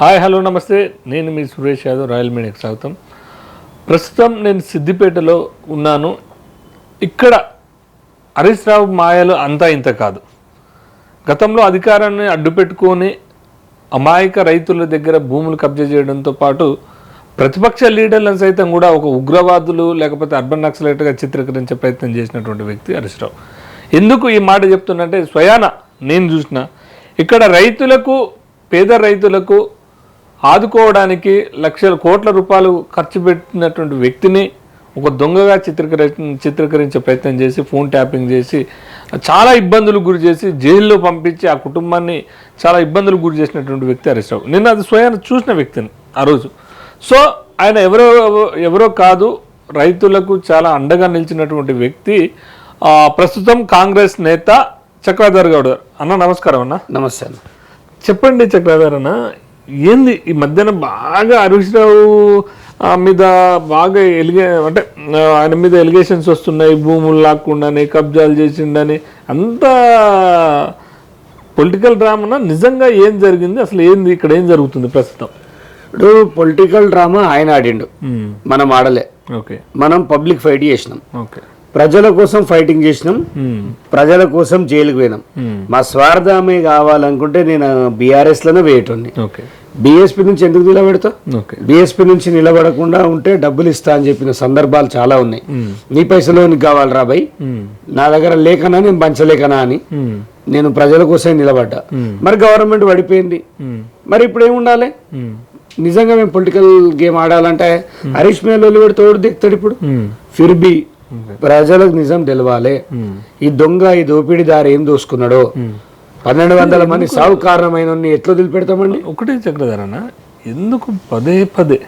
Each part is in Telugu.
హాయ్ హలో నమస్తే. నేను మీ సురేష్ యాదవ్ రాయల్ మీడియాకి స్వాగతం. ప్రస్తుతం నేను సిద్దిపేటలో ఉన్నాను. ఇక్కడ హరీష్ రావు మాయలు అంతా ఇంత కాదు. గతంలో అధికారాన్ని అడ్డుపెట్టుకొని అమాయక రైతుల దగ్గర భూములు కబ్జా చేయడంతో పాటు ప్రతిపక్ష లీడర్లను సైతం కూడా ఒక ఉగ్రవాదులు లేకపోతే అర్బన్ నక్సలైట్గా చిత్రీకరించే ప్రయత్నం చేసినటువంటి వ్యక్తి హరీష్ రావు. ఎందుకు ఈ మాట చెప్తున్నంటే స్వయాన నేను చూసిన ఇక్కడ రైతులకు పేద రైతులకు ఆదుకోవడానికి లక్షల కోట్ల రూపాయలు ఖర్చు పెట్టినటువంటి వ్యక్తిని ఒక దొంగగా చిత్రీకరి చిత్రీకరించే ప్రయత్నం చేసి ఫోన్ ట్యాపింగ్ చేసి చాలా ఇబ్బందులు గురి చేసి జైల్లో పంపించి ఆ కుటుంబాన్ని చాలా ఇబ్బందులు గురి చేసినటువంటి వ్యక్తి హరీష్ రావు నేను అది స్వయాన చూసిన వ్యక్తిని ఆ రోజు. సో ఆయన ఎవరో ఎవరో కాదు రైతులకు చాలా అండగా నిలిచినటువంటి వ్యక్తి ప్రస్తుతం కాంగ్రెస్ నేత చక్రధర్ గౌడ్ అన్న నమస్కారం అన్న. నమస్తే చెప్పండి చక్రధర్ అన్న ఏంది? ఈ మధ్యన బాగా హరీష్ రావు మీద బాగా ఎలిగే అంటే ఆయన మీద ఎలిగేషన్స్ వస్తున్నాయి. భూములు లాక్కుండాని కబ్జాలు చేసిండని. అంతా పొలిటికల్ డ్రామానా? నిజంగా ఏం జరిగింది? అసలు ఏంది? ఇక్కడ ఏం జరుగుతుంది ప్రస్తుతం? ఇప్పుడు పొలిటికల్ డ్రామా ఆయన ఆడిండు. మనం ఆడలే. ఓకే. మనం పబ్లిక్ ఫైట్ చేసినాం. ఓకే. ప్రజల కోసం ఫైటింగ్ చేసినాం. ప్రజల కోసం జైలుకు పోయినాం. మా స్వార్థమే కావాలనుకుంటే నేను బీఆర్ఎస్లోనే వేయటోని ఓకే. బీఎస్పీ నుంచి ఎందుకు నిలబెడతా బీఎస్పీ నుంచి నిలబడకుండా ఉంటే డబ్బులు ఇస్తా అని చెప్పిన సందర్భాలు చాలా ఉన్నాయి. నీ పైసలు నీకు కావాలి రాబాయ్ నా దగ్గర లేకనా నేను పంచలేకనా అని. నేను ప్రజల కోసమే నిలబడ్డా. మరి గవర్నమెంట్ పడిపోయింది. మరి ఇప్పుడు ఏముండాలి నిజంగా మేము పొలిటికల్ గేమ్ ఆడాలంటే హరీష్ మేలు పెడితే తోడు దిగుతాడు ఇప్పుడు? ఫిర్ బి ప్రజలకు నిజం తెలవాలి. ఈ దొంగ ఈ దోపిడీదారు ఏం దోసుకున్నాడో? పన్నెండు వందల మంది సాగు కారణమైన ఎట్లా వదిలిపెడతామండి ఒకటే చక్రధర్ ఎందుకు పదే పదే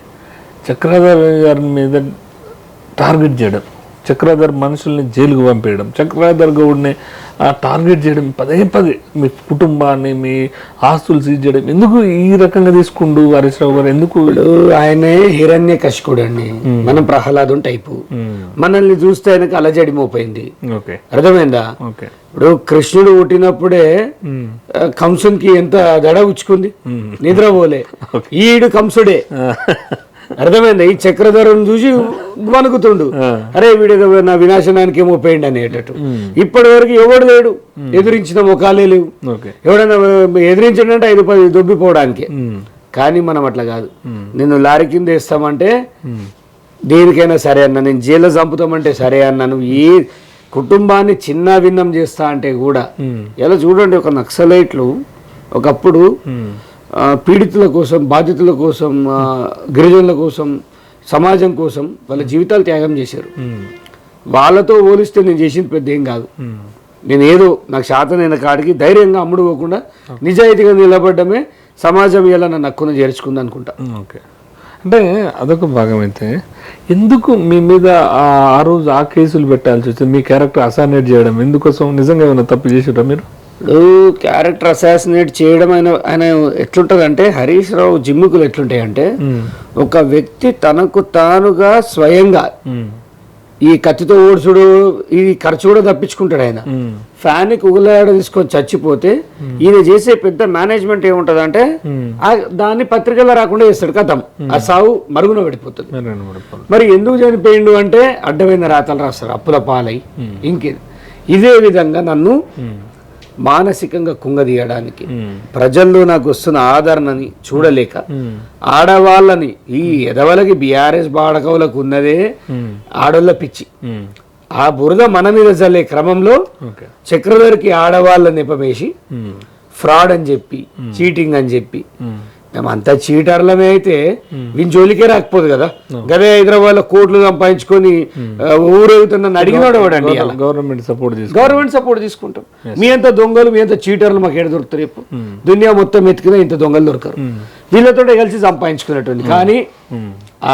చక్రధర్ గారి మీద టార్గెట్ చేయడం? చక్రధర్ మనుషుల్ని జైలుకు పంపేయడం చక్రధర్ గౌడ్ని టార్గెట్ చేయడం పదే పదే మీ కుటుంబాన్ని మీ ఆస్తులు సీజ్ చేయడం ఎందుకు ఈ రకంగా తీసుకుండు హరీష్ రావు గారు? ఎందుకు? ఆయనే హిరణ్య కశికుడు అండి మనం ప్రహ్లాదం టైపు. మనల్ని చూస్తే ఆయనకు అలజడి మోపోయింది ఓకే. అర్థమైందా? ఓకే. ఇప్పుడు కృష్ణుడు పుట్టినప్పుడే కంసునికి ఎంత దడ ఉచ్చుకుంది? నిద్రపోలే. ఈడు కంసుడే. అర్థమైందా? ఈ చక్రధరం చూసి వణుకుతుండు. అరే వీడు నా వినాశనానికి ఏమో పోయిండు అనేటట్టు ఇప్పటి వరకు ఎవడు లేడు? ఎదిరించిన ముఖాలే లేవు. ఓకే. ఎవడన్నా ఎదిరించాడంటే ఐదు పది దొబ్బిపోవడానికి. కానీ మనం అట్లా కాదు. నిన్ను లారీ కింద వేస్తామంటే దేనికైనా సరే అన్న నేను జైల్లో చంపుతామంటే సరే అన్న నువ్వు ఏ కుటుంబాన్ని చిన్న భిన్నం చేస్తా అంటే కూడా. ఎలా చూడండి ఒక నక్సలైట్లు ఒకప్పుడు పీడితుల కోసం బాధితుల కోసం గిరిజనుల కోసం సమాజం కోసం వాళ్ళ జీవితాలు త్యాగం చేశారు. వాళ్ళతో పోలిస్తే నేను చేసింది పెద్ద ఏం కాదు. నేను ఏదో నాకు శాతనైన కాడికి ధైర్యంగా అమ్ముడు పోకుండా నిజాయితీగా నిలబడమే సమాజం ఇలా నన్ను హక్కున చేర్చుకుంది అనుకుంటా. ఓకే. అంటే అదొక భాగం అయితే ఎందుకు మీ మీద ఆ ఆ రోజు ఆ కేసులు పెట్టాల్సి వచ్చింది? మీ క్యారెక్టర్ అసానేట్ చేయడం ఎందుకోసం? నిజంగా ఏమైనా తప్పు చేసిరా మీరు? ఇప్పుడు క్యారెక్టర్ అసాసినేట్ చేయడం ఆయన ఆయన ఎట్లుంటదంటే హరీష్ రావు జిమ్ముకులు ఎట్లుంటాయంటే ఒక వ్యక్తి తనకు తానుగా స్వయంగా ఈ కత్తితో ఓడుచుడు ఈ ఖర్చు కూడా తప్పించుకుంటాడు ఆయన. ఫ్యాన్కి ఉగులాడ తీసుకొని చచ్చిపోతే ఈయన చేసే పెద్ద మేనేజ్మెంట్ ఏముంటదంటే ఆ దాన్ని పత్రికల్లో రాకుండా చేస్తాడు కథం. ఆ సావు మరుగున పడిపోతుంది. మీరు ఎందుకు చనిపోయిండు అంటే అడ్డమైన రాతలు రాస్తారు అప్పుల పాలై. ఇంకే ఇదే విధంగా నన్ను మానసికంగా కుంగదీయడానికి. ప్రజల్లో నాకు వస్తున్న ఆదరణని చూడలేక ఆడవాళ్ళని ఈ ఎదవలకి బీఆర్ఎస్ బాడకవులకు ఉన్నదే ఆడోళ్ళ పిచ్చి. ఆ బురద మన మీద చల్లే క్రమంలో చక్రధర్కి ఆడవాళ్ళ నెపమేసి. ఫ్రాడ్ అని చెప్పి చీటింగ్ అని చెప్పి అంతా చీటర్లమే అయితే వీని జోలికే రాకపోదు కదా. గదే హైదరాబాద్లో కోట్లు సంపాదించుకొని ఊరేగుతున్న నన్ను అడిగినాడు వాడండి గవర్నమెంట్ సపోర్ట్ గవర్నమెంట్ సపోర్ట్ తీసుకుంటాం. మీ అంత దొంగలు మీ అంత చీటర్లు మాకు ఏడ దొరుకుతారు రేపు దునియా మొత్తం ఎత్తుకునే ఇంత దొంగలు దొరకరు. వీళ్ళతో కలిసి సంపాదించుకునేటువంటి కానీ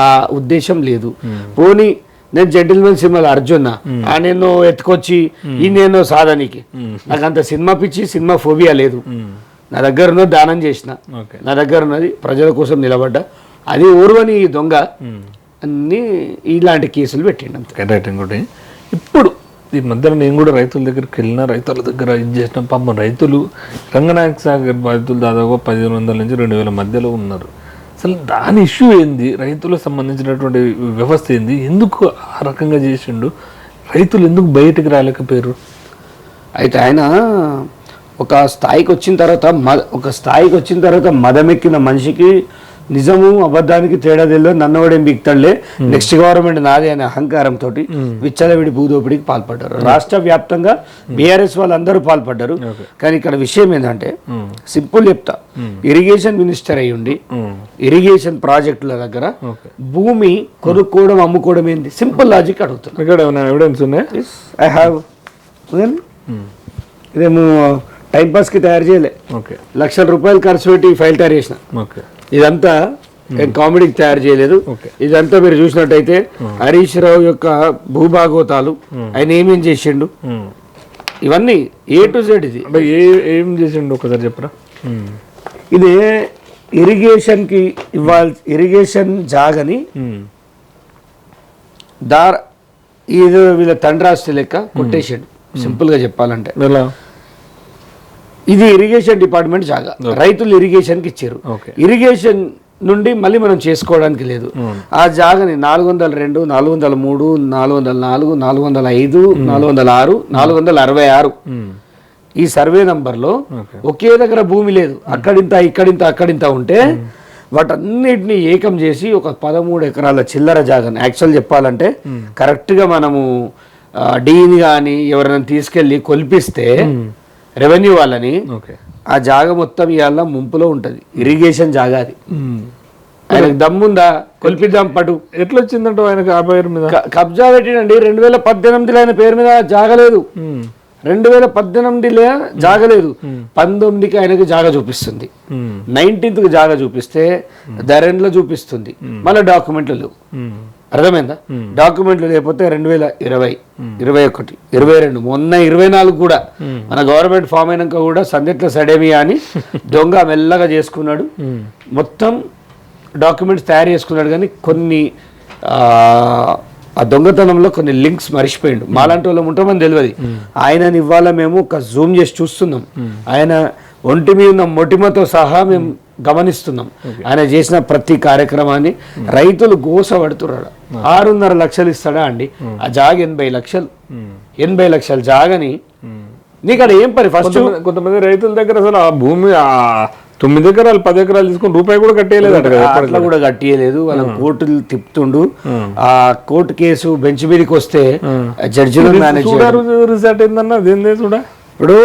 ఆ ఉద్దేశం లేదు. పోనీ నేను జెంటిల్మెన్ సినిమాలో అర్జున్ ఆ నేను ఎత్తుకొచ్చి ఈ నేను సాధనికి. నాకు అంత సినిమా పిచ్చి సినిమా ఫోబియా లేదు. నా దగ్గర ఉన్నది దానం చేసిన. ఓకే. నా దగ్గర ఉన్నది ప్రజల కోసం నిలబడ్డా. అది ఓర్వని ఈ దొంగ అన్ని ఇలాంటి కేసులు పెట్టిండు అంతే. రైట్ ఇంకోటి. ఇప్పుడు ఈ మధ్యలో నేను కూడా రైతుల దగ్గరికి వెళ్ళిన రైతుల దగ్గర ఇది చేసిన పాపం రైతులు రంగనాయక సాగర్ బాధితులు దాదాపు పదిహేను వందల నుంచి రెండు వేల మధ్యలో ఉన్నారు. అసలు దాని ఇష్యూ ఏంది? రైతులకు సంబంధించినటువంటి వ్యవస్థ ఏంది? ఎందుకు ఆ రకంగా చేసిండు? రైతులు ఎందుకు బయటకు రాలేకపోయారు? అయితే ఆయన ఒక స్థాయికి వచ్చిన తర్వాత మ ఒక స్థాయికి వచ్చిన తర్వాత మదమెక్కిన మనిషికి నిజము అబద్ధానికి తేడా తెలియదు నన్నవాడేం బిక్తాడులే. నెక్స్ట్ గవర్నమెంట్ నాదే అనే అహంకారంతో విచ్చలవిడి భూదోపిడికి పాల్పడ్డారు. రాష్ట్ర వ్యాప్తంగా బీఆర్ఎస్ వాళ్ళందరూ పాల్పడ్డారు. కానీ ఇక్కడ విషయం ఏంటంటే సింపుల్ చెప్తా. ఇరిగేషన్ మినిస్టర్ అయి ఉండి ఇరిగేషన్ ప్రాజెక్టుల దగ్గర భూమి కొనుక్కోవడం అమ్ముకోవడం ఏంది? సింపుల్ లాజిక్ అడుగుతున్నా. ఇక్కడ ఏమైనా ఎవిడెన్స్ ఉన్నాయా? ఐ హ్యావ్ ఇదేమో టైం పాస్కి తయారు చేయలే. ఓకే. లక్షల రూపాయలు ఖర్చు పెట్టి ఈ ఫైల్ తయారు చేసిన. ఓకే. ఇదంతా కామెడీకి తయారు చేయలేదు. ఓకే. ఇదంతా మీరు చూసినట్టయితే హరీష్ రావు యొక్క భూభాగవతాలు ఆయన ఏమేం చేసిండు? ఇవన్నీ ఏ టు జెడ్ ఇది. ఏ చేసిండు ఒకసారి చెప్పరా? ఇది ఇరిగేషన్కి ఇవ్వాలి ఇరిగేషన్ జాగని దార ఇది వీళ్ళ తండ్రాస్తి లెక్క కొట్టేసాడు. సింపుల్గా చెప్పాలంటే. ఇది ఇరిగేషన్ డిపార్ట్మెంట్ జాగా. రైతులు ఇరిగేషన్కి ఇచ్చారు. ఇరిగేషన్ నుండి మళ్ళీ మనం చేసుకోవడానికి లేదు. ఆ జాగని నాలుగు వందల రెండు నాలుగు వందల మూడు నాలుగు వందల నాలుగు నాలుగు వందల ఐదు నాలుగు వందల ఆరు నాలుగు వందల అరవై ఆరు. ఈ సర్వే నంబర్లో ఒకే దగ్గర భూమి లేదు. అక్కడింత ఇక్కడింత అక్కడింత ఉంటే వాటన్నిటిని ఏకం చేసి ఒక పదమూడు ఎకరాల చిల్లర జాగని యాక్చువల్ చెప్పాలంటే కరెక్ట్గా మనము డీని కానీ ఎవరైనా తీసుకెళ్ళి కొలిపిస్తే రెవెన్యూ వాళ్ళని ఆ జాగ మొత్తం ఇవాళ ముంపులో ఉంటది. ఇరిగేషన్ జాగా అది. ఆయనకు దమ్ముందా? కొలిపిద్దాం పటు. ఎట్లా వచ్చిందంట ఆయనకు ఆ పేరు మీద? కబ్జా పెట్టినండి రెండు వేల పద్దెనిమిదిలో ఆయన పేరు మీద జాగలేదు రెండు వేల పద్దెనిమిదిలో జాగలేదు పంతొమ్మిదికి ఆయనకు జాగ చూపిస్తుంది. నైన్టీన్త్కి జాగ చూపిస్తే ధరెండ్లో చూపిస్తుంది. మళ్ళీ డాక్యుమెంట్లు లేవు. అర్థమైందా? డాక్యుమెంట్లు లేకపోతే రెండు వేల ఇరవై ఇరవై ఒకటి ఇరవై రెండు మొన్న ఇరవై నాలుగు కూడా మన గవర్నమెంట్ ఫామ్ అయినాక కూడా సందిట్ల సడేమియా అని దొంగ మెల్లగా చేసుకున్నాడు. మొత్తం డాక్యుమెంట్స్ తయారు చేసుకున్నాడు కానీ కొన్ని ఆ, ఆ దొంగతనంలో కొన్ని లింక్స్ మర్చిపోయిండు. మాలాంటి వాళ్ళం ఉంటామని తెలియదు. ఆయనని ఇవాళ మేము ఒక జూమ్ చేసి చూస్తున్నాం. ఆయన ఒంటి మీద ఉన్న మొటిమతో సహా మేము గమనిస్తున్నాం. ఆయన చేసిన ప్రతి కార్యక్రమాన్ని రైతులు గోస పడుతున్నాడు ఆరున్నర లక్షలు ఇస్తాడా అండి? ఆ జాగ ఎనభై లక్షలు. ఎనభై లక్షల జాగని. నీకు అక్కడ ఏం పని? ఫస్ట్ కొంతమంది రైతుల దగ్గర అసలు ఆ భూమి తొమ్మిది ఎకరాలు పది ఎకరాలు తీసుకుని రూపాయి కూడా కట్టేయలేదట కదా అట్లా కూడా కట్టియలేదు. వాళ్ళ కోర్టులు తిప్పుతుండు. ఆ కోర్టు కేసు బెంచ్ మీదకి వస్తే జడ్జిలు ఏందన్నా? చూడా. ఇప్పుడు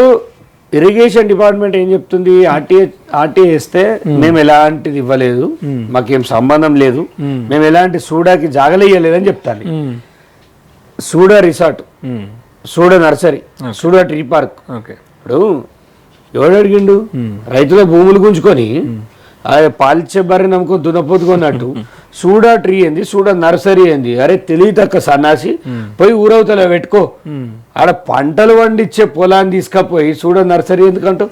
ఇరిగేషన్ డిపార్ట్మెంట్ ఏం చెప్తుంది? ఆర్టీఏ ఆర్టీఏ ఇస్తే మేము. ఎలాంటిది ఇవ్వలేదు. మాకేం సంబంధం లేదు. మేము. ఎలాంటి సూడాకి జాగలేయలేదని చెప్తాను SUDA resort SUDA nursery SUDA tree park. Okay. ఇప్పుడు ఎవడు అడిగిండు? రైతుల భూములు గుంజుకొని పాలిచ్చే బర్రె నమ్ముకొని దున్నపోతుకున్నట్టు సూడా ట్రీ ఏంది సూడా నర్సరీ ఏంది? అరే తెలివి తక్క సన్నాసి. పోయి ఊరవతల పెట్టుకో. ఆడ పంటలు పండించే పొలాన్ని తీసుకపోయి సూడా నర్సరీ ఎందుకంటూ.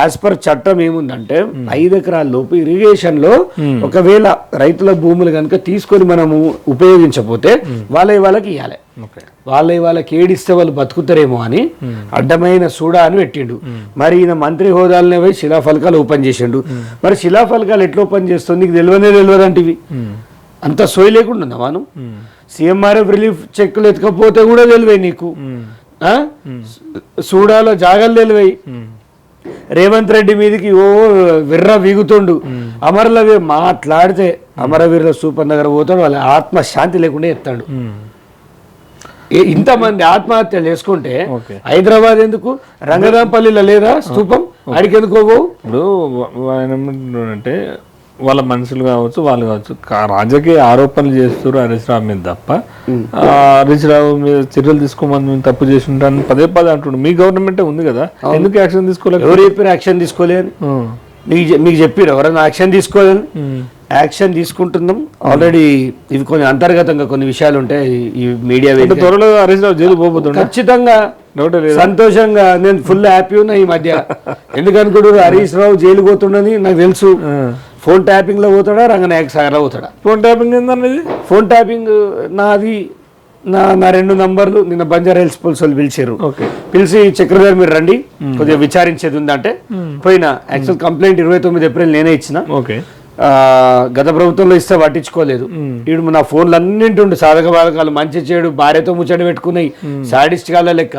యాజ్ పర్ చట్టం ఏముందంటే ఐదు ఎకరాల లోపు ఇరిగేషన్లో ఒకవేళ రైతుల భూములు కనుక తీసుకొని మనము ఉపయోగించకపోతే వాళ్ళ వాళ్ళకి ఇవ్వాలి వాళ్ళ వాళ్ళకి ఏడిస్తే వాళ్ళు బతుకుతారేమో అని అడ్డమైన సూడా అని పెట్టిండు. మరి ఈయన మంత్రి హోదాలనే పోయి శిలాఫలకాలు ఓపెన్ చేసిండు. మరి శిలాఫలకాలు ఎట్లా ఓపెన్ చేస్తుంది? నీకు తెలియనే తెలియదు అంటివి. అంత సోయి లేకుండా మనం? సీఎంఆర్ఎఫ్ రిలీఫ్ చెక్కులు ఎత్తుకపోతే కూడా తెలివే నీకు. ఆ? సూడాలో జాగాలు తెలివాయి రేవంత్ రెడ్డి మీదకి ఓ విర్ర వీగుతుండు. అమరలవి మాట్లాడితే అమరవీరుల సూపర్ నగర్ పోతాడు వాళ్ళ ఆత్మ శాంతి లేకుండా ఎత్తాడు. ఇంతమంది ఆత్మహత్యలు చేసుకుంటే. హైదరాబాద్ ఎందుకు? రంగదాంపల్లిలో లేదా ఎందుకు పోవు? ఇప్పుడు ఏమంటున్నాడంటే వాళ్ళ మనుషులు కావచ్చు వాళ్ళు కావచ్చు. రాజకీయ ఆరోపణలు చేస్తారు హరీష్ రావు మీద తప్ప. ఆ, హరీష్ రావు మీద చర్యలు తీసుకోమని మేము తప్పు చేసి ఉంటాను పదే పదే అంటుండు. మీ గవర్నమెంటే ఉంది కదా. ఎందుకు యాక్షన్ తీసుకోలేదు ఎవరు చెప్పారు యాక్షన్ తీసుకోలేదని మీకు మీకు చెప్పారు ఎవరైనా యాక్షన్ తీసుకోలేదని యాక్షన్ తీసుకుంటున్నాం. ఆల్రెడీ ఇవి కొన్ని అంతర్గతంగా కొన్ని విషయాలు ఉంటాయి. ఈ- మీడియా త్వరలో హరీష్ రావు జైలు పోబోతుండ? ఖచ్చితంగా. సంతోషంగా. నేను ఫుల్ హ్యాపీ ఉన్నా ఈ మధ్య. ఎందుకనుకోడు హరీష్ రావు జైలు పోతుండని నాకు తెలుసు. ఫోన్ ట్యాపింగ్లో పోతాడా? రంగనాయక సాగర్లో పోతాడా? ఫోన్ ట్యాపింగ్ ఏందన్నది ఫోన్ ట్యాపింగ్ నాది నా నా రెండు నంబర్లు నిన్న బంజారా హిల్స్ పోలీసు వాళ్ళు పిలిచారు. ఓకే. పిలిచి చక్రధర్ మీరు రండి. కొద్దిగా విచారించేది ఉందంటే. పోయినా యాక్చువల్ కంప్లైంట్ ఇరవై తొమ్మిది ఏప్రిల్ నేనే ఇచ్చిన. గత ప్రభుత్వంలో ఇస్తే పట్టించుకోలేదు. వీడు నా ఫోన్లు అన్నింటి ఉండు. సాధక బాధకాలు మంచి చెడు భార్యతో ముచ్చట పెట్టుకున్నాయి. సాడిస్ట్ కాల లెక్క.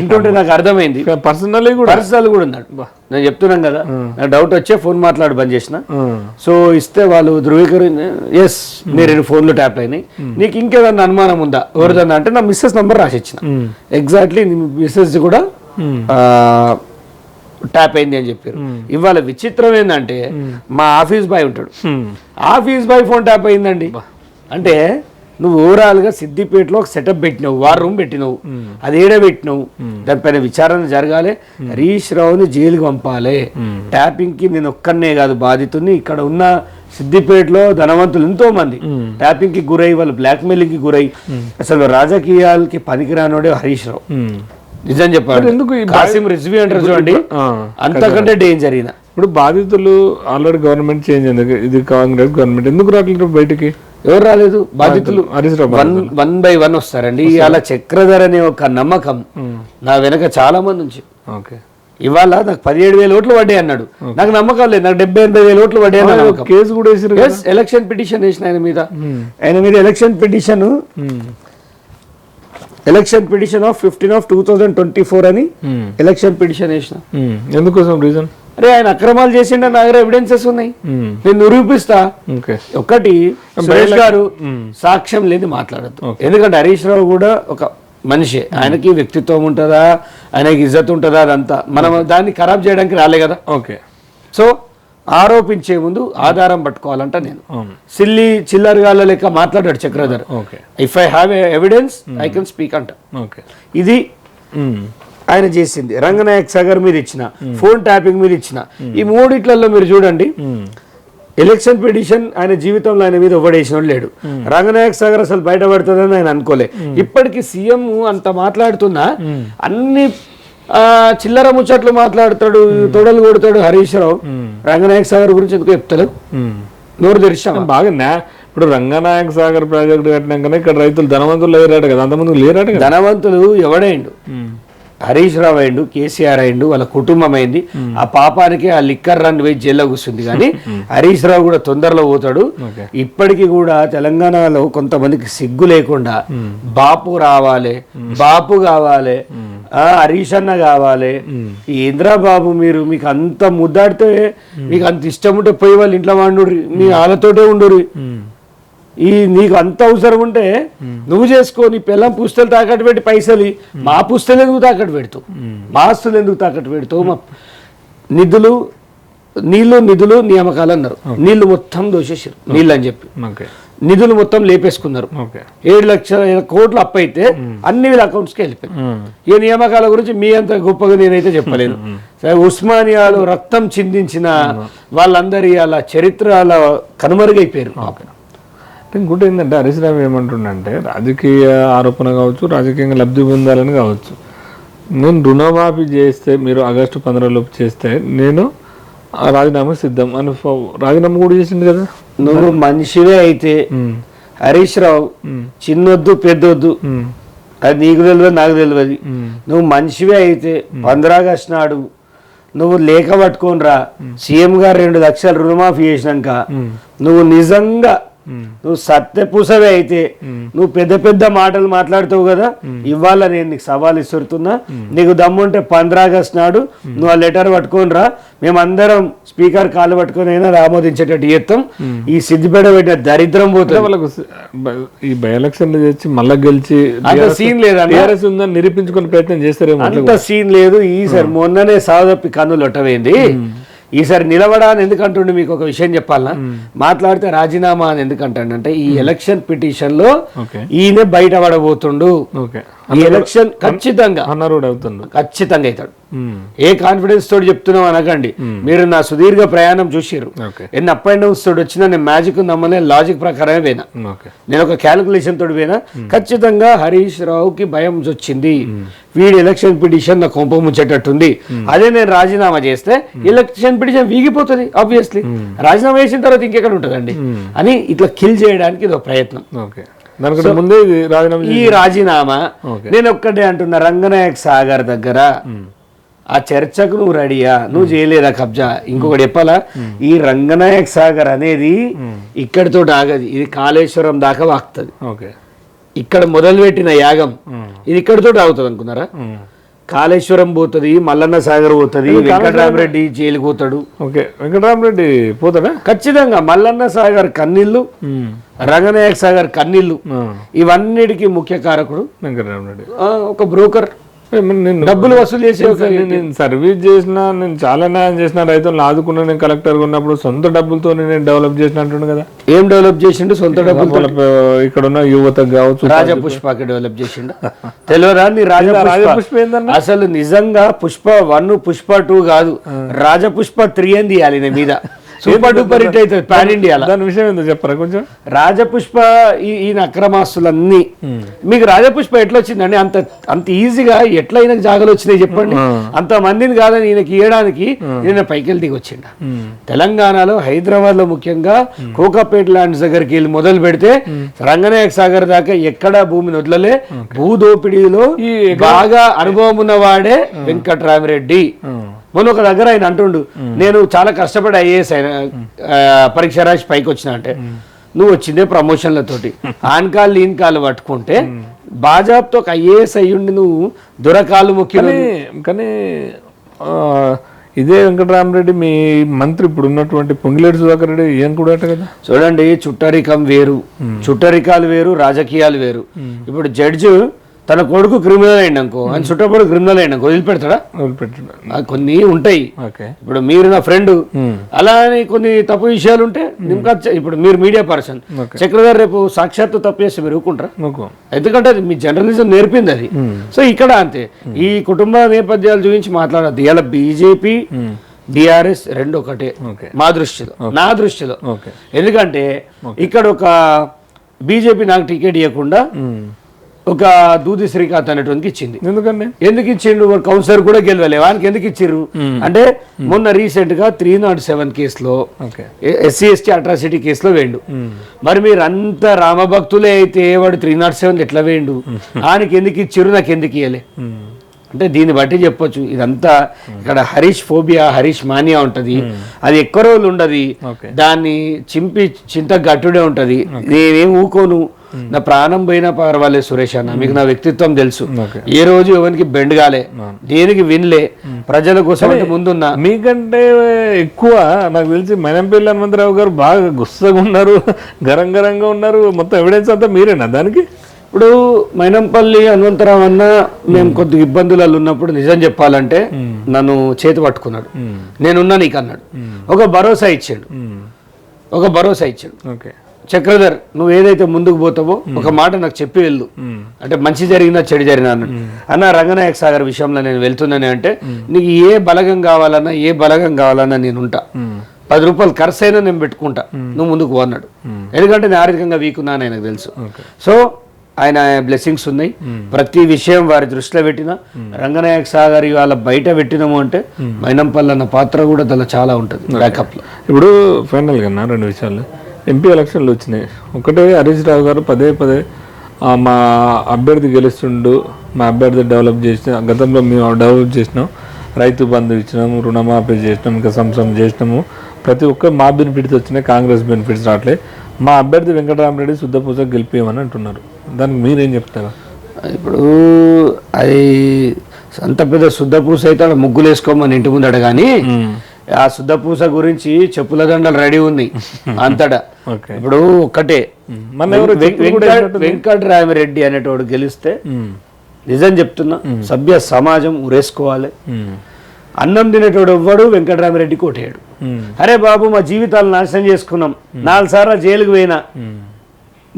ఇంటుంటే నాకు అర్థమైంది. పర్సనల్లీ కూడా? పర్సనల్ కూడా ఉన్నాడు. నేను చెప్తున్నాను కదా నాకు డౌట్ వచ్చే ఫోన్ మాట్లాడి బంద్ చేసిన. సో ఇస్తే వాళ్ళు ధృవీకరి ఎస్ నీ రెండు ఫోన్లు ట్యాప్ అయినాయి. నీకు ఇంకేదన్నా అనుమానం ఉందా? ఎవరిదన్నా అంటే నా మిస్సెస్ నంబర్ రాసి ఇచ్చిన ఉమ్, ఎగ్జాక్ట్లీ మిస్సెస్ కూడా ట్యాప్ అయింది అని చెప్పారు. ఇవాళ విచిత్రం ఏంటంటే మా. ఆఫీస్ బాయ్ ఉంటాడు. ఆఫీస్ బాయ్ ఫోన్ ట్యాప్ అయిందండి. అంటే నువ్వు ఓవరాల్గా సిద్దిపేటలో ఒక సెటప్ పెట్టినావు వార్ రూమ్ పెట్టినావు. అది ఏడ పెట్టినావు? దానిపైన విచారణ జరగాలి. హరీష్ రావుని జైలుకి పంపాలి. ట్యాపింగ్కి నేను ఒక్కనే కాదు బాధితుని ఇక్కడ ఉన్న సిద్దిపేటలో ధనవంతులు ఎంతో మంది ట్యాపింగ్కి గురై వాళ్ళు బ్లాక్ మెయిలింగ్కి గురై అసలు రాజకీయాలకి పనికిరానోడే హరీష్ రావు. నిజం చెప్పాడు ఎందుకు కాసిం రిజ్వీ అంటారు చూడండి. అంతకంటే డేంజర్ ఈయన. ఇప్పుడు బాధితులు ఆల్రెడీ గవర్నమెంట్ చేంజ్ అయింది ఇది కాంగ్రెస్ గవర్నమెంట్ ఎందుకు రావట్లేదు బయటికి? ఎవరు రాలేదు? బాధితులు. వన్ వన్ బై వన్ వస్తారండి. ఇవాళ చక్రధర్ అనే ఒక నమ్మకం నా వెనక చాలా మంది నుంచి ఓకే. ఇవాళ నాకు పదిహేడు వేల ఓట్లు పడ్డాయి అన్నాడు. నాకు నమ్మకం లేదు. నాకు డెబ్బై ఎనభై వేల ఓట్లు పడ్డాయి కేసు కూడా? ఎస్ ఎలక్షన్ పిటిషన్ వేసిన ఆయన మీద. ఆయన మీద election petition election petition of fifteen of two thousand twenty four అని ఎలక్షన్ పిటిషన్ వేసిన. ఎందుకోసం రీజన్ అరే ఆయన అక్రమాలు చేసిండ నా దగ్గర ఎవిడెన్సెస్ ఉన్నాయి. నేను నిరూపిస్తా. ఒకటి సురేష్ గారు సాక్ష్యం లేని మాట్లాడద్దు. ఎందుకంటే హరీష్ రావు కూడా ఒక మనిషి. ఆయనకి వ్యక్తిత్వం ఉంటుందా? ఆయనకి ఇజ్జత్ ఉంటుందా? అదంతా. మనం దాన్ని ఖరాబ్ చేయడానికి రాలే కదా. ఓకే. సో ఆరోపించే ముందు ఆధారం పట్టుకోవాలంట నేను. సిల్లి చిల్లరగాళ్ళ లెక్క మాట్లాడాడు Chakradhar. Okay. If I have evidence I can speak అంట. ఓకే. ఇది ఆయన చేసింది. రంగనాయక్ సాగర్ మీద ఇచ్చిన ఫోన్ ట్యాపింగ్ మీద ఇచ్చిన. ఈ మూడిట్లలో మీరు చూడండి ఎలక్షన్ పిటిషన్ ఆయన జీవితంలో ఆయన మీద ఇవ్వడేసిన లేడు. రంగనాయక్ సాగర్ అసలు బయటపడుతుందని ఆయన అనుకోలే. ఇప్పటికి సీఎం అంత మాట్లాడుతున్నా అన్ని చిల్లర ముచ్చట్లు మాట్లాడతాడు తొడలు కొడతాడు హరీష్ రావు. రంగనాయక్ సాగర్ గురించి ఎందుకు చెప్తలేదు ఉమ్. నోరు తెరిచామా బాగా న్యా ఇప్పుడు రంగనాయక సాగర్ ప్రాజెక్ట్ కట్టినాకనే ఇక్కడ రైతులు ధనవంతులు లేరాట కదా అంతమంది కదా? ధనవంతులు ఎవడైండు? ఉమ్, హరీష్ రావు అయిండు కేసీఆర్ అయిండు వాళ్ళ కుటుంబం అయింది. ఆ పాపానికి ఆ లిక్కర్ రన్ పోయి జైల్లో కూర్చుంది. కానీ హరీష్ రావు కూడా తొందరలో పోతాడు. ఇప్పటికీ కూడా తెలంగాణలో కొంతమందికి సిగ్గు లేకుండా బాపు రావాలి బాపు కావాలి ఆ, హరీష్ అన్న కావాలి. ఈ బాబు మీరు మీకు అంత ముద్దాడితే మీకు అంత ఇష్టం ఉంటే పోయి వాళ్ళ ఇంట్లో వండు మీ వాళ్ళతోటే ఉండుర్రి. ఉమ్, ఈ నీకు అంత అవసరం ఉంటే నువ్వు చేసుకో నీ పిల్లం పుస్తలు తాకట్టు పెట్టి పైసలు. మా పుస్తలు ఎందుకు తాకట్టు పెడతావు? మా ఆస్తులు ఎందుకు తాకట్టు పెడతావు? మా నిధులు నీళ్ళు నిధులు నియామకాలు అన్నారు. నీళ్ళు మొత్తం దోషేసారు నీళ్ళు అని చెప్పి. నిధులు మొత్తం లేపేసుకున్నారు. ఏడు లక్షల కోట్లు అప్పు అయితే అన్ని వీళ్ళ అకౌంట్స్కి వెళ్ళిపోయి ఈ నియామకాల గురించి మీ అంత గొప్పగా నేనైతే చెప్పలేను. సరే, ఉస్మానియాలో రక్తం చిందించిన వాళ్ళందరి అలా చరిత్ర అలా కనుమరుగైపోయారు. ఇంకోటి ఏంటంటే హరీష్ రావు ఏమంటుండంటే రాజకీయ ఆరోపణ కావచ్చు రాజకీయంగా లబ్ధి పొందాలని కావచ్చు. నేను రుణమాఫీ చేస్తే మీరు ఆగస్టు పంద్రహలోపు చేస్తే నేను ఆ రాజీనామా సిద్ధం అని రాజీనామా కూడా చేసింది కదా? నువ్వు మనిషివే అయితే హరీష్ రావు చిన్నొద్దు పెద్దొద్దు. అది నీకు తెలియదు నాకు తెలియదు. నువ్వు మనిషివే అయితే పంద్రాగస్టు నాడు నువ్వు లేఖ పట్టుకొని రా. సీఎం గారు రెండు లక్షలు రుణమాఫీ చేసినాక నువ్వు నిజంగా నువ్వు సత్యపూసవే అయితే నువ్వు పెద్ద పెద్ద మాటలు మాట్లాడుతావు కదా ఇవాళ నేను నీకు సవాల్ ఇస్తున్నా. నీకు దమ్ముంటే పంద్రాగస్టు నాడు నువ్వు ఆ లెటర్ పట్టుకొని రా. మేమందరం స్పీకర్ కాళ్ళు పట్టుకొని అయినా ఆమోదించేటట్టు చేస్తాం ఈ సిద్దిపేట పెట్టిన దరిద్రం పోతుంది. వాళ్ళకు బ- ఈ బై ఎలక్షన్ తెచ్చి మళ్ళా గెలిచి అంత సీన్ టీఆర్ఎస్ ఉందని నిరూపించుకునే ప్రయత్నం చేస్తారేమో అంత సీన్ లేదు. ఈసారి మొన్ననే సావదప్పి కన్నులు ఒట్టవేంది ఈసారి నిలబడా అని ఎందుకంటుండే మీకు ఒక విషయం చెప్పాలనా? మాట్లాడితే రాజీనామా అని ఎందుకంటాడంటే ఈ ఎలక్షన్ పిటిషన్లో ఈయన బయటపడబోతుండు. ఓకే. ఈ ఎలక్షన్ ఖచ్చితంగా. అన్నారుడు అవుతుండు. ఖచ్చితంగా అవుతాడు. ఏ కాన్ఫిడెన్స్ తోటి చెప్తున్నావు అనకండి. మీరు నా సుదీర్ఘ ప్రయాణం చూసిర్రు. ఓకే. ఎన్ని అప్ అండ్ డౌన్స్ తోటి వచ్చినా నేను మ్యాజిక్ నమ్మనే లాజిక్ ప్రకారమే పోయినా. నేను ఒక క్యాలిక్యులేషన్ తోటి పోయినా. ఖచ్చితంగా హరీష్ రావుకి భయం వచ్చింది. వీడి ఎలక్షన్ పిటిషన్ నా కొంప ముంచేటట్టుంది. అదే నేను రాజీనామా చేస్తే ఎలక్షన్ పిటిషన్ వీగిపోతుంది ఆబ్వియస్లీ రాజీనామా చేసిన తర్వాత ఇంకెక్కడ ఉంటుందండి? అని ఇట్లా కిల్ చేయడానికి ఇది ఒక ప్రయత్నం. ఓకే. దానికంటే ముందే ఇది రాజీనామా ఈ రాజీనామా. నేను ఒక్కటే అంటున్నా రంగనాయక్ సాగర్ దగ్గర ఆ చర్చకు నువ్వు రెడీయా? నువ్వు చేయలేదా కబ్జా? ఇంకొకటి చెప్పాలా? ఈ రంగనాయక్ సాగర్ అనేది ఇక్కడితో ఆగది. ఇది కాళేశ్వరం దాకా వాక్తది. ఓకే. ఇక్కడ మొదలుపెట్టిన యాగం. ఇది ఇక్కడితో ఆగుతుంది అనుకున్నారా. కాళేశ్వరం పోతుంది మల్లన్న సాగర్ పోతుంది వెంకటరామరెడ్డి జైలుకి పోతాడు. ఓకే. వెంకటరామరెడ్డి పోతాడా? ఖచ్చితంగా మల్లన్న సాగర్ కన్నీళ్ళు. రంగనాయక్ సాగర్ కన్నీళ్ళు. ఆ. ఇవన్నిటికీ ముఖ్య కారకుడు. ఒక బ్రోకర్. డబ్బులు వసూలు చేసే నేను- సర్వీస్ చేసిన నేను చాలా న్యాయం చేసిన రైతులను ఆదుకున్నా నేను కలెక్టర్గా ఉన్నప్పుడు సొంత డబ్బులతో నేను డెవలప్ చేసిన అంటుండు కదా. ఏం డెవలప్ చేసిండు? సొంత డబ్బులు ఇక్కడ ఉన్న యువతకు కావచ్చు రాజపుష్పకి డెవలప్ చేసిండు. తెలియదా నీ రాజపుష్ప రాజపుష్ప ఏందన్న? అసలు నిజంగా పుష్ప వన్ పుష్ప టూ కాదు. రాజపుష్ప త్రీ అని తీయాలి నీ మీద? సూపర్ డూపర్ హిట్ అవుతుంది పాన్ ఇండియాలో దాని విషయం ఏందో చెప్పరా కొంచెం? రాజపుష్ప ఈయన అక్రమాస్తులన్నీ. మీకు రాజపుష్ప ఎట్లా వచ్చిందండి అంత అంత ఈజీగా ఎట్లా ఈయనకు జాగలు వచ్చినాయి చెప్పండి. అంత మందిని కాదని ఈయనకి ఇవ్వడానికి ఈయన పైకి దిగి వచ్చిండ తెలంగాణలో హైదరాబాద్లో ముఖ్యంగా కోకాపేట ల్యాండ్స్ దగ్గరికి వెళ్ళి మొదలు పెడితే రంగనాయక సాగర్ దాకా ఎక్కడా భూమిని వదలలే. భూదోపిడీలో బాగా అనుభవం ఉన్నవాడే వెంకట్రామిరెడ్డి. మొన్న ఒక దగ్గర ఆయన అంటుండు నేను చాలా కష్టపడి ఐఏఎస్ అయిన పరీక్ష రాసి పైకి వచ్చిన అంటే నువ్వు వచ్చిందే ప్రమోషన్లతోటి ఆన్ కాల్ లీన్ కాలు పట్టుకుంటే బాజాబ్తో ఒక ఐఏఎస్ అయ్యుండి నువ్వు దురకాలు మొక్కిన కానీ ఇదే వెంకటరామరెడ్డి మీ మంత్రి ఇప్పుడు ఉన్నటువంటి పొంగిలేటి సుధాకర్ రెడ్డి ఏం కూడా కదా? చూడండి చుట్టరికం వేరు. చుట్టరికాలు వేరు రాజకీయాలు వేరు. ఇప్పుడు జడ్జి తన కొడుకు క్రిమినల్ అయిండనుకో ఆయన చుట్టపడు క్రిమినల్ అయిండనుకో వదిలిపెడతాడా? వదిలిపెట్టాడు. కొన్ని ఉంటాయి. ఇప్పుడు మీరు నా ఫ్రెండ్ అలా అని కొన్ని తప్పు విషయాలు ఉంటే నిమ్కా ఇప్పుడు మీరు మీడియా పర్సన్ చక్రధర్ రేపు సాక్షాత్తు తప్పు చేస్తే మీరు ఊరుకుంటారా? ఎందుకంటే అది మీ జర్నలిజం నేర్పింది అది. సో ఇక్కడ అంతే. ఈ కుటుంబ నేపథ్యాలు చూపించి మాట్లాడద్దు. ఇలా బీజేపీ బీఆర్ఎస్ రెండు ఒకటే. మా దృష్టిలో నా దృష్టిలో. ఎందుకంటే ఇక్కడ ఒక బీజేపీ నాకు టికెట్ ఇవ్వకుండా ఒక దూది శ్రీకాంత్ అనేటువంటి ఇచ్చింది. ఎందుకండి ఎందుకు ఇచ్చిండు వాడు కౌన్సిలర్ కూడా గెలవలే వానికి ఎందుకు ఇచ్చిర్రు? అంటే మొన్న రీసెంట్గా త్రీ నాట్ సెవెన్ కేసులో ఎస్సీ ఎస్టీ అట్రాసిటీ కేసులో వేయండు మరి మీరు అంత రామభక్తులే అయితే వాడు త్రీ నాట్ సెవెన్ ఎట్లా వేయండు ఆయనకి ఎందుకు ఇచ్చిర్రు? నాకు ఎందుకు ఇయ్యలే? అంటే దీన్ని బట్టి చెప్పొచ్చు. ఇదంతా ఇక్కడ హరీష్ ఫోబియా హరీష్ మానియా ఉంటది. అది ఎక్కువ రోజులు ఉండదు. దాన్ని చింపి చింత గట్టుడే ఉంటది నేనేం ఊకోను. నా ప్రాణం పోయినా పర్వాలేదు సురేష్ అన్న మీకు నా వ్యక్తిత్వం తెలుసు. ఏ రోజు ఎవరికి బెండ్ కాలే దేనికి వినలే ప్రజల కోసం ముందున్నా. మీకంటే ఎక్కువ నాకు తెలిసి మనంపల్లి హనుమంతరావు గారు బాగా గుస్సగా ఉన్నారు గరం గరంగా ఉన్నారు మొత్తం ఎవిడెన్స్ అంతా మీరేనా దానికి? ఇప్పుడు మైనంపల్లి హనుమంతరావు అన్న మేము కొద్దిగా ఇబ్బందులలో ఉన్నప్పుడు నిజం చెప్పాలంటే నన్ను చేతి పట్టుకున్నాడు. నేనున్నా నీకు అన్నాడు ఒక భరోసా ఇచ్చాడు. ఒక భరోసా ఇచ్చాడు. ఓకే. చక్రధర్ నువ్వు ఏదైతే ముందుకు పోతావో ఒక మాట నాకు చెప్పి వెళ్ళు. అంటే మంచి జరిగినా చెడు జరిగినా అన్నాడు అన్న రంగనాయక సాగర్ విషయంలో నేను వెళ్తున్నాను అంటే నీకు ఏ బలగం కావాలన్నా ఏ బలగం కావాలన్నా నేను ఉంటా. పది రూపాయలు ఖర్చు అయినా నేను పెట్టుకుంటా. నువ్వు ముందుకు పో అన్నాడు. ఎందుకంటే నేను ఆర్థికంగా వీక్ ఉన్నాను ఆయనకు తెలుసు. సో ఆయన బ్లెస్సింగ్స్ ఉన్నాయి. ప్రతి విషయం వారి దృష్టిలో పెట్టిన రంగనాయక సాగర్ ఇవాళ బయట పెట్టినాము అంటే మైనంపల్లి అన్న పాత్ర కూడా దానిలో చాలా ఉంటుంది బ్యాకప్లో. ఇప్పుడు ఫైనల్ కన్నా రెండు విషయాలు. ఎంపీ ఎలక్షన్లు వచ్చినాయి. ఒకటే హరీష్ రావు గారు పదే పదే మా అభ్యర్థి గెలుస్తుండు మా అభ్యర్థి డెవలప్ చేసిన గతంలో మేము డెవలప్ చేసినాం రైతు బంధు ఇచ్చినాము రుణమాఫీ చేసినాం ఇంకా సంసం చేసినాము. ప్రతి ఒక్క మా బెనిఫిట్స్ వచ్చినాయి కాంగ్రెస్ బెనిఫిట్స్ రావట్లే. మా అభ్యర్థి వెంకటరామరెడ్డి శుద్ధపూస గెలిపేయమని అంటున్నారు. దానికి మీరేం చెప్తారు? ఇప్పుడు అది అంత పెద్ద శుద్ధ పూస అయితే ముగ్గులు వేసుకోమని ఇంటి ముందట కానీ ఆ శుద్ధ పూస గురించి చెప్పుల దండలు రెడీ ఉంది అంతటా. ఇప్పుడు ఒక్కటే. వెంకటరామిరెడ్డి అనేటోడు గెలిస్తే నిజం చెప్తున్నా సభ్య సమాజం ఉరేసుకోవాలి అన్నం తినేటోడు ఎవ్వడు వెంకటరామిరెడ్డి కోటేయడు అరే బాబు మా జీవితాలు నాశనం చేసుకున్నాం. నాలుగు సార్లు జైలుకు పోయినా.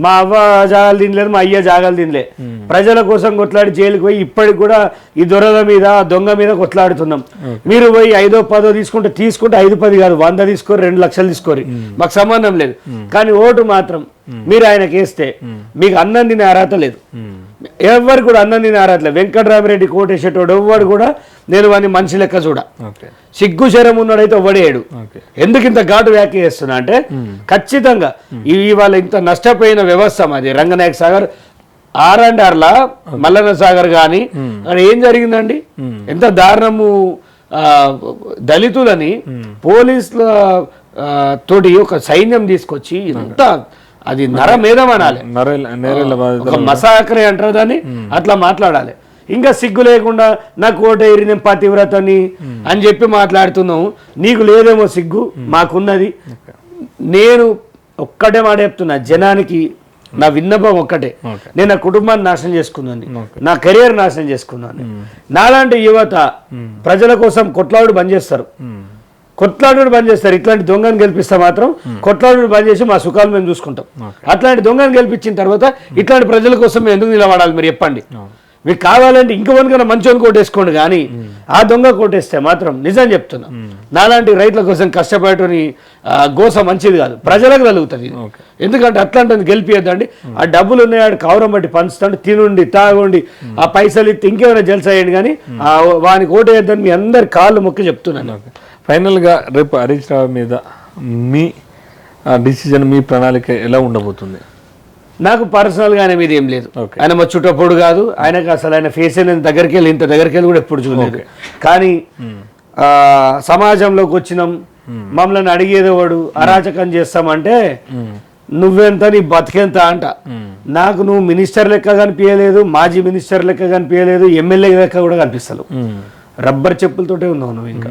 మా అవ్వ జాగాలు తినలేదు మా అయ్య జాగాలు తినలే. ప్రజల కోసం కొట్లాడి జైలుకి పోయి ఇప్పటికి కూడా ఈ దొరల మీద దొంగ మీద కొట్లాడుతున్నాం. మీరు పోయి ఐదో పదో తీసుకుంటే తీసుకుంటే ఐదు పది కాదు వంద తీసుకోరు రెండు లక్షలు తీసుకోరు. మాకు సంబంధం లేదు. కానీ ఓటు మాత్రం మీరు ఆయనకి వేస్తే మీకు అన్నం తినే అర్హత లేదు. ఎవరు కూడా అన్నం తినే అర్హత లేదు. వెంకటరామిరెడ్డి కోటేసేటోడు ఎవ్వడు కూడా నేను వాడిని మనిషి లెక్క చూడ. సిగ్గు శరం ఉన్నాడైతే ఓకే. ఎందుకు ఇంత ఘాటు వ్యాఖ్య చేస్తున్నా అంటే ఖచ్చితంగా ఇవాళ ఇంత నష్టపోయిన వ్యవస్థ మాది. రంగనాయక సాగర్ ఆర్ అండ్ ఆర్లా మల్లన్న సాగర్ కానీ అక్కడ ఏం జరిగిందండి? ఎంత దారుణము ఆ, దళితులని పోలీసుల తోటి ఒక సైన్యం తీసుకొచ్చి ఎంత అది నరమేధం అనాలి ఒక మసాకరే అంటారు దాన్ని అట్లా మాట్లాడాలి. ఇంకా సిగ్గు లేకుండా నాకు ఓటేరి నేను పతివ్రతని అని చెప్పి మాట్లాడుతున్నావు. నీకు లేదేమో సిగ్గు మాకున్నది. నేను ఒక్కటే మాట చెప్తున్నా జనానికి నా విన్నపం ఒక్కటే. నేను నా కుటుంబాన్ని నాశనం చేసుకున్నాను. నా కెరియర్ నాశనం చేసుకున్నాను. నాలాంటి యువత ప్రజల కోసం కొట్లాడు బంద్ చేస్తారు. కొట్లాడు బంద్ చేస్తారు. ఇట్లాంటి దొంగను గెలిపిస్తే మాత్రం కొట్లాడు బంద్ చేసి మా సుఖాలు మేము చూసుకుంటాం. అట్లాంటి దొంగను గెలిపించిన తర్వాత ఇట్లాంటి ప్రజల కోసం మేము ఎందుకు నిలబడాలి మీరు చెప్పండి. మీకు కావాలంటే ఇంకొకరికైనా మంచోని కోటేసుకోండి కానీ ఆ దొంగ కోటేస్తే మాత్రం నిజం చెప్తున్నా. నాలాంటి రైతుల కోసం కష్టపడటని గోస మంచిది కాదు. ప్రజలకు కలుగుతుంది. ఎందుకంటే అట్లాంటిది గెలిపియద్దండి. ఆ డబ్బులు ఉన్నాయాడు కౌరం బట్టి పంచుతాడు తినుండి తాగుండి ఆ పైసలు ఇస్తే ఇంకేమైనా జలసాయండి కానీ ఆ వానికి ఓటేయద్దని మీ అందరి కాళ్ళు మొక్కి చెప్తున్నాను. ఫైనల్గా రేపు హరీష్ రావు మీద మీ డిసిజన్ మీ ప్రణాళిక ఎలా ఉండబోతుంది? నాకు పర్సనల్గా ఆయన మీద ఏం లేదు. ఆయన మా చుట్టప్పుడు కాదు. ఆయనకు అసలు ఆయన ఫేస్ నేను దగ్గరికి వెళ్ళి ఇంత దగ్గరికి వెళ్ళి కూడా ఎప్పుడు చూడలేదు. కానీ ఆ, సమాజంలోకి వచ్చినాం. మమ్మల్ని అడిగేదేవాడు అరాచకం చేస్తామంటే నువ్వెంత నీ బతికెంత అంట. నాకు నువ్వు మినిస్టర్ లెక్క కనిపించలేదు మాజీ మినిస్టర్ లెక్క కనిపించలేదు ఎమ్మెల్యే లెక్క కూడా కనిపిస్తావు. రబ్బర్ చెప్పులతోటే ఉన్నావు నువ్వు ఇంకా.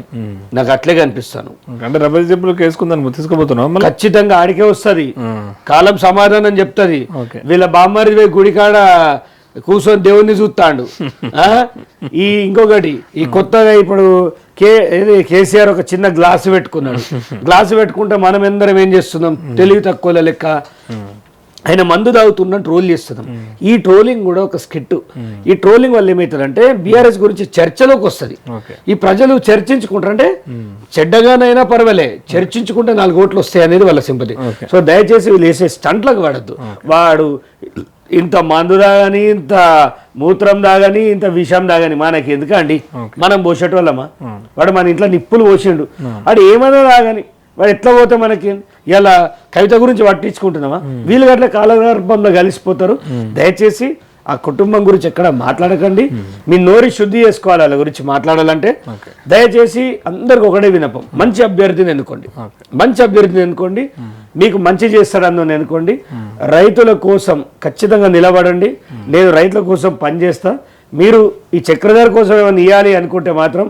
నాకు అట్లే కనిపిస్తాను. అంటే రబ్బర్ చెప్పులు వేసుకుందాను తీసుకుపోతున్నావు మళ్ళీ? ఖచ్చితంగా ఆడికే వస్తుంది. కాలం సమాధానం చెప్తుంది. వీళ్ళ బామ్మారి గుడికాడ కూర్చొని దేవుణ్ణి చూస్తాడు. ఆ? ఈ ఇంకొకటి ఈ కొత్తగా ఇప్పుడు కే కేసీఆర్ ఒక చిన్న గ్లాసు పెట్టుకున్నాడు. గ్లాసు పెట్టుకుంటే మనం ఎందరం ఏం చేస్తున్నాం? తెలివి తక్కువ లెక్క. ఆయన మందు తాగుతున్న ట్రోల్ చేస్తున్నాం ఈ ట్రోలింగ్ కూడా ఒక స్కిట్ ఈ ట్రోలింగ్ వల్ల ఏమవుతుందంటే బీఆర్ఎస్ గురించి చర్చలోకి వస్తుంది. ఈ ప్రజలు చర్చించుకుంటారంటే చెడ్డగానైనా పర్వాలే చర్చించుకుంటే నాలుగు ఓట్లు వస్తాయి అనేది వాళ్ళ సింపతి. సో దయచేసి వీళ్ళు వేసే స్టంట్లకు వాడద్దు. వాడు ఇంత మందు దాగని ఇంత మూత్రం దాగని ఇంత విషం దాగని మనకి ఎందుకండి? మనం పోసేటోళ్ళమా? వాడు మన ఇంట్లో నిప్పులు పోసిండు. వాడు ఏమన్నా దాగని వాడు ఎట్లా పోతే మనకి? ఇలా కవిత గురించి పట్టించుకుంటున్నామా వీళ్ళు గట్ల కాలగర్భంలో కలిసిపోతారు. దయచేసి ఆ కుటుంబం గురించి ఎక్కడ మాట్లాడకండి. మీ నోరి శుద్ధి చేసుకోవాలి వాళ్ళ గురించి మాట్లాడాలంటే. దయచేసి అందరికి ఒకటే వినపం మంచి అభ్యర్థిని ఎన్నుకోండి. మంచి అభ్యర్థిని ఎన్నుకోండి. మీకు మంచి చేస్తాడని ఎన్నుకోండి. రైతుల కోసం ఖచ్చితంగా నిలబడండి. నేను రైతుల కోసం పనిచేస్తా. మీరు ఈ చక్రధర్ కోసం ఏమైనా ఇవ్వాలి అనుకుంటే మాత్రం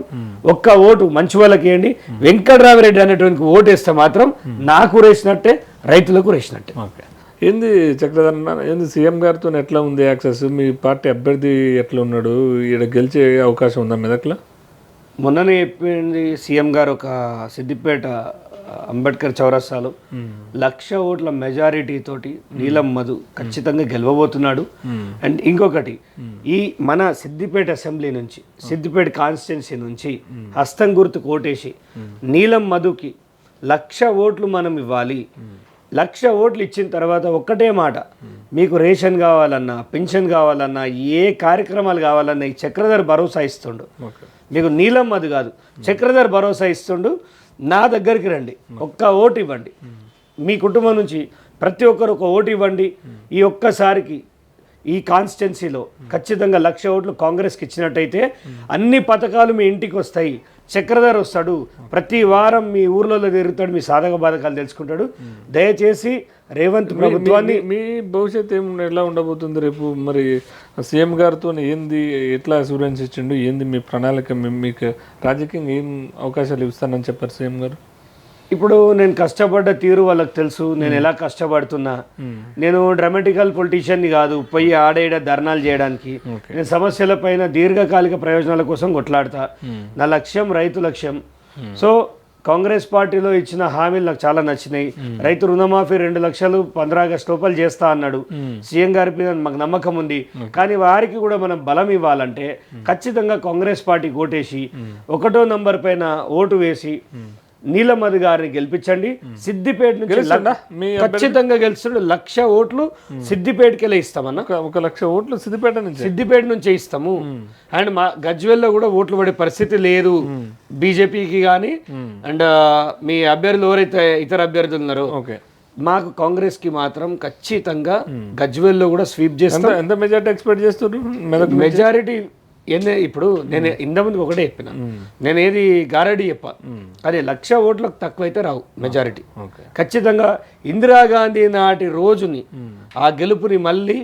ఒక్క ఓటు మంచి వాళ్ళకి వేయండి వెంకటరామిరెడ్డి అనేటువంటి ఓటు వేస్తే మాత్రం నాకు రేసినట్టే రైతులకు రేసినట్టే. ఏంది చక్రధర్ ఏంది సీఎం గారితో ఎట్లా ఉంది యాక్సెస్? మీ పార్టీ అభ్యర్థి ఎట్లా ఉన్నాడు? ఈడ గెలిచే అవకాశం ఉందా మెదక్లో? మొన్ననే చెప్పింది సీఎం గారు ఒక సిద్దిపేట అంబేద్కర్ చౌరస్తాలో లక్ష ఓట్ల మెజారిటీ తోటి నీలం మధు ఖచ్చితంగా గెలవబోతున్నాడు. అండ్ ఇంకొకటి ఈ మన సిద్దిపేట అసెంబ్లీ నుంచి సిద్దిపేట కాన్స్టిట్యున్సీ నుంచి హస్తం గుర్తు కోటేసి నీలం మధుకి లక్ష ఓట్లు మనం ఇవ్వాలి. లక్ష ఓట్లు ఇచ్చిన తర్వాత ఒక్కటే మాట మీకు రేషన్ కావాలన్నా పెన్షన్ కావాలన్నా ఏ కార్యక్రమాలు కావాలన్నా ఈ చక్రధర్ భరోసా ఇస్తుండు. మీకు నీలం అది కాదు చక్రధర్ భరోసా ఇస్తుండు. నా దగ్గరికి రండి. ఒక్క ఓటు ఇవ్వండి. మీ కుటుంబం నుంచి ప్రతి ఒక్కరు ఒక ఓటు ఇవ్వండి. ఈ ఒక్కసారికి ఈ కాన్స్టిట్యున్సీలో ఖచ్చితంగా లక్ష ఓట్లు కాంగ్రెస్కి ఇచ్చినట్టయితే అన్ని పథకాలు మీ ఇంటికి వస్తాయి. చక్రధర్ వస్తాడు. ప్రతి వారం మీ ఊర్లలో తిరుగుతాడు మీ సాధక బాధకాలు తెలుసుకుంటాడు. దయచేసి రేవంత్ ప్రభుత్వాన్ని మీ భవిష్యత్తు ఏం ఎలా ఉండబోతుంది రేపు? మరి సీఎం గారితో ఏంది ఎట్లా అసూరెన్స్ ఇచ్చిండు ఏంది మీ ప్రణాళిక? మీకు రాజకీయంగా ఏం అవకాశాలు ఇస్తానని చెప్పారు సీఎం గారు? ఇప్పుడు నేను కష్టపడ్డ తీరు వాళ్ళకి తెలుసు నేను ఎలా కష్టపడుతున్నా. నేను డ్రామాటికల్ పొలిటీషియన్ని కాదు పోయి ఆడేడ ధర్నాలు చేయడానికి. నేను సమస్యల పైన దీర్ఘకాలిక ప్రయోజనాల కోసం కొట్లాడతా. నా లక్ష్యం రైతు లక్ష్యం. సో కాంగ్రెస్ పార్టీలో ఇచ్చిన హామీలు నాకు చాలా నచ్చినాయి. రైతు రుణమాఫీ రెండు లక్షలు పంద్రా ఆగస్టు లోపల చేస్తా అన్నాడు. సీఎం గారి మీద మాకు నమ్మకం ఉంది. కానీ వారికి కూడా మనం బలం ఇవ్వాలంటే ఖచ్చితంగా కాంగ్రెస్ పార్టీ ఓటేసి ఒకటో నంబర్ పైన ఓటు వేసి నీలమధు గారిని గెలిపించండి. సిద్దిపేట నుంచి ఖచ్చితంగా గెలుస్తుండే. లక్ష ఓట్లు సిద్దిపేటకి వెళ్ళి ఇస్తామన్నా. ఒక లక్ష ఓట్లు సిద్దిపేట నుంచి? సిద్దిపేట నుంచే ఇస్తాము. అండ్ మా గజ్వెల్లో కూడా ఓట్లు పడే పరిస్థితి లేదు. బీజేపీకి కానీ అండ్ మీ అభ్యర్థులు ఎవరైతే ఇతర అభ్యర్థులు ఉన్నారో ఓకే. మాకు కాంగ్రెస్కి మాత్రం ఖచ్చితంగా గజ్వెల్లో కూడా స్వీప్ చేస్తాం. ఎంత మెజార్టీ ఎక్స్పెక్ట్ చేస్తున్నారు మెజారిటీ ఏంది ఇప్పుడు నేను ఇంత ముందుకు ఒకటే చెప్పిన. నేను ఏది గారడీ చెప్పా. అదే లక్ష ఓట్లకు తక్కువైతే రావు మెజారిటీ ఖచ్చితంగా ఇందిరాగాంధీ నాటి రోజుని ఆ గెలుపుని మళ్ళీ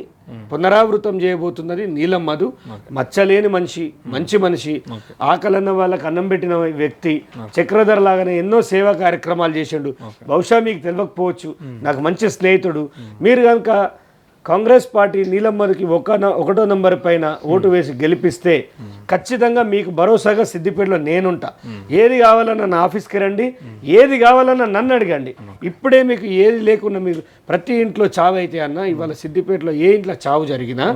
పునరావృతం చేయబోతున్నది నీలం మధు. మచ్చలేని మనిషి మంచి మనిషి ఆకలన్న వాళ్ళకి అన్నం పెట్టిన వ్యక్తి చక్రధర్ లాగానే ఎన్నో సేవా కార్యక్రమాలు చేసిండు. బహుశా మీకు తెలియకపోవచ్చు నాకు మంచి స్నేహితుడు. మీరు కనుక కాంగ్రెస్ పార్టీ నీలం మధుకి ఒక ఒకటో నంబర్ పైన ఓటు వేసి గెలిపిస్తే ఖచ్చితంగా మీకు భరోసాగా సిద్దిపేటలో నేనుంటా. ఏది కావాలన్నా నా ఆఫీస్కి రండి ఏది కావాలన్నా నన్ను అడగండి. ఇప్పుడే మీకు ఏది లేకున్నా మీకు ప్రతి ఇంట్లో చావు అయితే అన్న ఇవాళ సిద్దిపేటలో ఏ ఇంట్లో చావు జరిగినా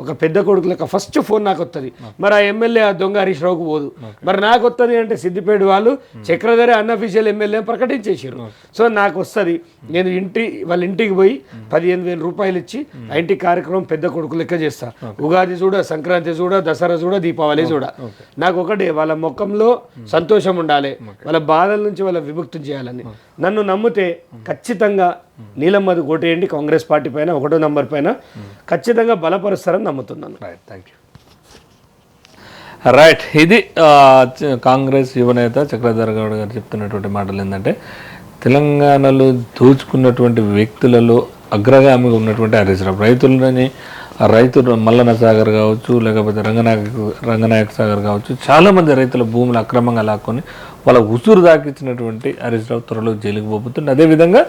ఒక పెద్ద కొడుకులకు ఫస్ట్ ఫోన్ నాకు వస్తుంది మరి ఆ ఎమ్మెల్యే ఆ దొంగ హరీష్ రావుకు పోదు. మరి నాకు వస్తుంది అంటే సిద్దిపేట వాళ్ళు చక్రధరి అన్అఫీషియల్ ఎమ్మెల్యే ప్రకటించేసారు సో నాకు వస్తుంది నేను ఇంటి వాళ్ళ ఇంటికి పోయి పదిహేను వేల రూపాయలు ఇచ్చి ఇంటి కార్యక్రమం పెద్ద కొడుకు లెక్క చేస్తా. ఉగాది చూడ సంక్రాంతి చూడ దసరా చూడ దీపావళి చూడ. నాకు ఒకటే వాళ్ళ ముఖంలో సంతోషం ఉండాలి. వాళ్ళ బాధల నుంచి వాళ్ళ విముక్తి చేయాలని. నన్ను నమ్మితే ఖచ్చితంగా నీలమ్మది కోటేయండి కాంగ్రెస్ పార్టీ పైన ఒకటో నంబర్ పైన. ఖచ్చితంగా బలపరుస్తారని నమ్ముతున్నాను. రైట్ థ్యాంక్ యూ రైట్ ఇది కాంగ్రెస్ యువనేత చక్రధర్ గౌడ్ గారు చెప్తున్నటువంటి మాటలు ఏంటంటే తెలంగాణలో దోచుకున్నటువంటి వ్యక్తులలో అగ్రగామిగా ఉన్నటువంటి హరీశ్రావు రైతులని ఆ రైతులు మల్లన్న సాగర్ కావచ్చు లేకపోతే రంగనాయక రంగనాయక సాగర్ కావచ్చు చాలామంది రైతుల భూములు అక్రమంగా లాక్కొని వాళ్ళ ఉసురు దాకిచ్చినటువంటి హరీశ్రావు త్వరలో జైలుకు పోతుంది అదేవిధంగా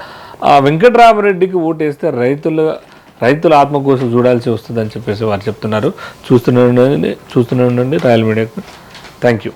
ఆ వెంకట్రామరెడ్డికి ఓటేస్తే రైతుల రైతుల ఆత్మకోసం చూడాల్సి వస్తుందని చెప్పేసి వారు చెప్తున్నారు. చూస్తూనే ఉండండి చూస్తూనే ఉండండి. రాయల్ మీడియాకు. Thank you